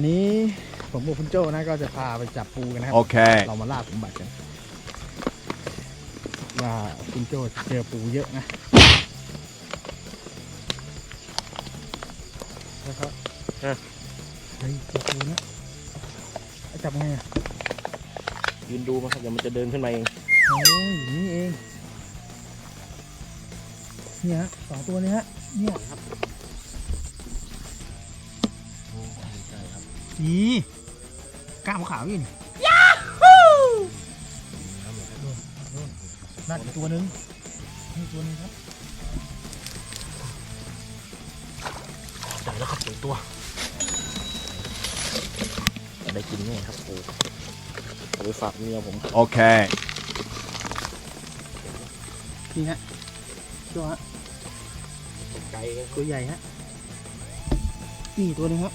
นนี้ผมกับคุณโจ้นะก็จะพาไปจับปูกันนะครับ Okay. เรามาล่าสมบัติกันว่าคุณโจ้เจอปูเยอะนะนะครับฮะเฮ้ยเจอปูนะจับไงอะยืนดูมาครับเดี๋ยวมันจะเดินขึ้นมาเองโอ้ยนี่เองเนี่ยฮะสองตัวนี้ฮะเนี่ย นี่กล้ามขาวอยู่นี่นั่นอีกตัวหนึงนี่ตัวหนึงครับใส่แล้วครับถึงตัวได้กินแน่ครับโอ้เอาไปฝากเมียผม Okay. นี่ฮะตัวฮะตกใจตัวใหญ่ฮะ นี่ตัวหนึงครับ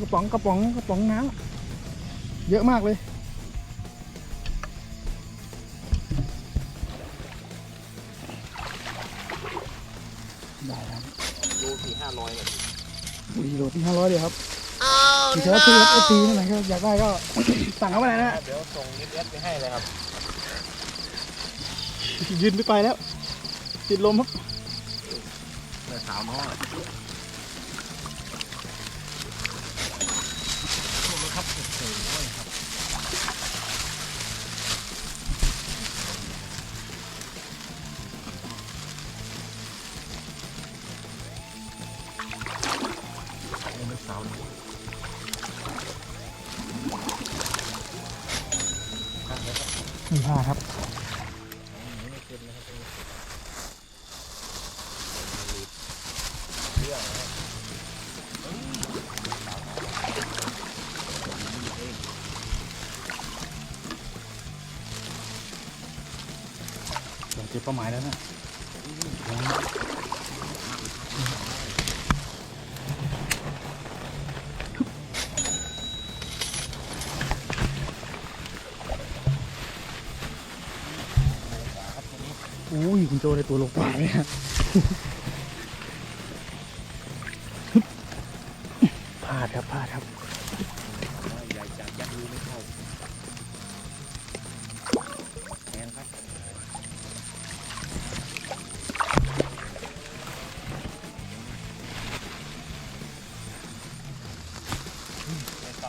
กระป๋องกระป๋องกระป๋องน้ำเยอะมากเลย ได้ครับโลสี่ห้าร้อยเลยบุรีโรที่ห้าร้อยเดียวครับมีเชื้อทีเอฟซีนั่นแหละครับอยากได้ก็ สั่งเข้ามาเลยนะฮะเดี๋ยวส่งนิดเอสไปให้เลยครับ ยืนไม่ไปแล้ว ติดลมครับเมื่อสาวน้อ ครับโอ้โหครับโอ้ไม่สาวน้อยมีผ้าครับ เจอเป้าหมายแล้วนะอุ้ยคุณโจได้ตัวลงป่าไหมฮะพลาดครับพลาดครับ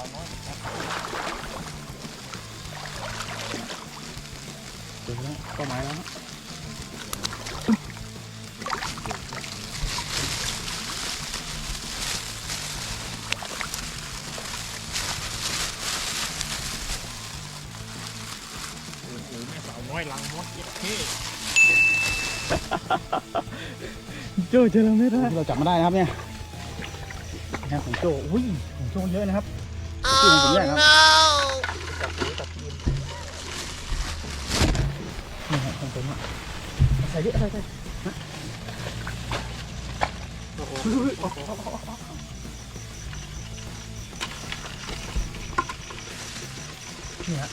เป็นสาวน้อยครับเจอแล้วเป้าหมายแล้วฮะโอ้โหแม่สาวน้อยลังมดเย็ดเท่โจเจอแล้วไม่ได้เราจับมาได้นะครับเนี่ยนี่ของโจอุ้ยของโจเยอะนะครับ ที่ของผมใหญ่ครับจับปูจับปูนนี่ครับของผมอะใส่เยอะใส่ใส่โอ้โหนี่ฮะ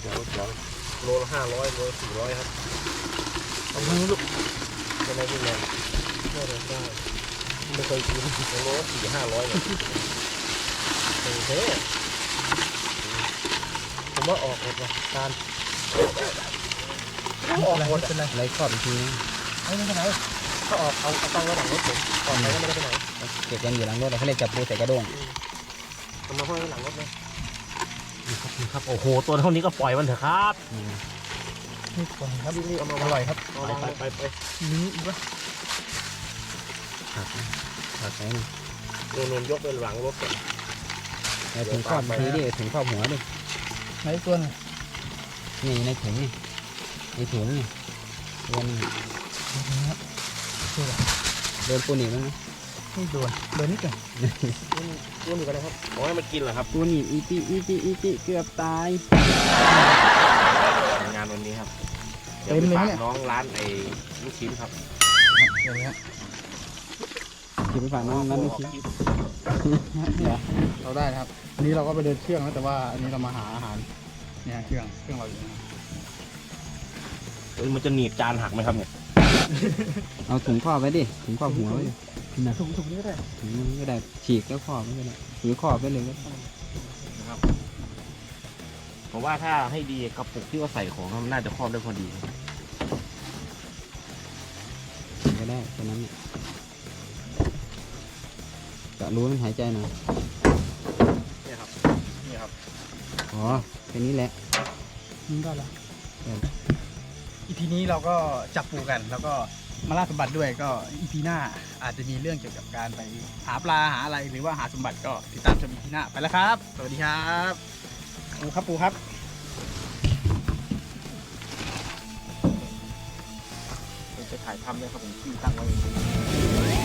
เดี๋ยวเดี๋ยวโลละห้าร้อยโลละสี่ร้อยครับเอามือลูกเป็นไงพี่แมนไม่ได้ได้ไม่เคยกินโลละสี่ห้าร้อยเลยโอ เผมว่าออกหมดว่ะการออกหมดเป็นไรไรครอบอีกทีนึงไม่เป็นไรถ้าออกเอาเอาตั้งไว้หลังรถผมออกไปก็ไม่ได้ไปไหนเก็บยังอยู่หลังรถเขาเรียจับปูใส่กระด้งเอามาห้อยไว้หลังรถเลยนี่ครับนี่ครับโอ้โหตัวเท่านี้ก็ปล่อยมันเถอะครับนี่ก่อนครับรีบๆเอามาอร่อยครับไปไปไปนี่อีกปะหักนะหักไหนโดนนยกไปหลังรถก่อน ถึงครอบทีดิถึงครอบหัวดิไหนตัวหนึงนนี่ในถุงนี่ในถุงนี่ตัวนี้ช่วยเหรอโดนปูหนีบมั้งไหมไม่โดนโดนนิดเดียวร่วมอยู่กันนะครับเอาให้มันกินเหรอครับปูหนีบอีปีอีปีอีปีเกือบตายงานวันนี้ครับเดี๋ยวไปฝากน้องร้านไอ้ลูกชิ้นครับเดี๋ยวนี้ คิดไปฝากน้องนั้นดูสิเหรอเราได้นะครับอันนี้เราก็ไปเดินเครื่องนะแต่ว่าอันนี้เรามาหาอาหารเนี่ยเครื่องเครื่องเราอยู่นะครับเอ้ยมันจะหนีบจานหักไหมครับเนี่ย เอาถุงครอบไว้ดิถุงครอบหัวไว้ดินะถุงถุงนี้ก็ได้ถุงมันก็ได้ฉีกแล้วครอบไว้ก็ได้หรือครอบไว้เลยก็ได้นะครับผมว่าถ้าให้ดีกระปุกที่ว่าใส่ของมันน่าจะครอบได้พอดีก็ได้แค่นั้นเนี่ย จะรู้มันหายใจหน่อยเนี่ยครับเนี่ยครับ อ๋อแค่นี้แหละนี่ได้แล้วครับอีพีนี้เราก็จับปูกัน แล้วก็มาล่าสมบัติด้วยก็อีพีหน้าอาจจะมีเรื่องเกี่ยวกับการไปหาปลาหาอะไรหรือว่าหาสมบัติก็ติดตามชมอีพีหน้าไปแล้วครับ สวัสดีครับปูครับปูครับจะถ่ายทำเลยครับผมที่ตั้งไว้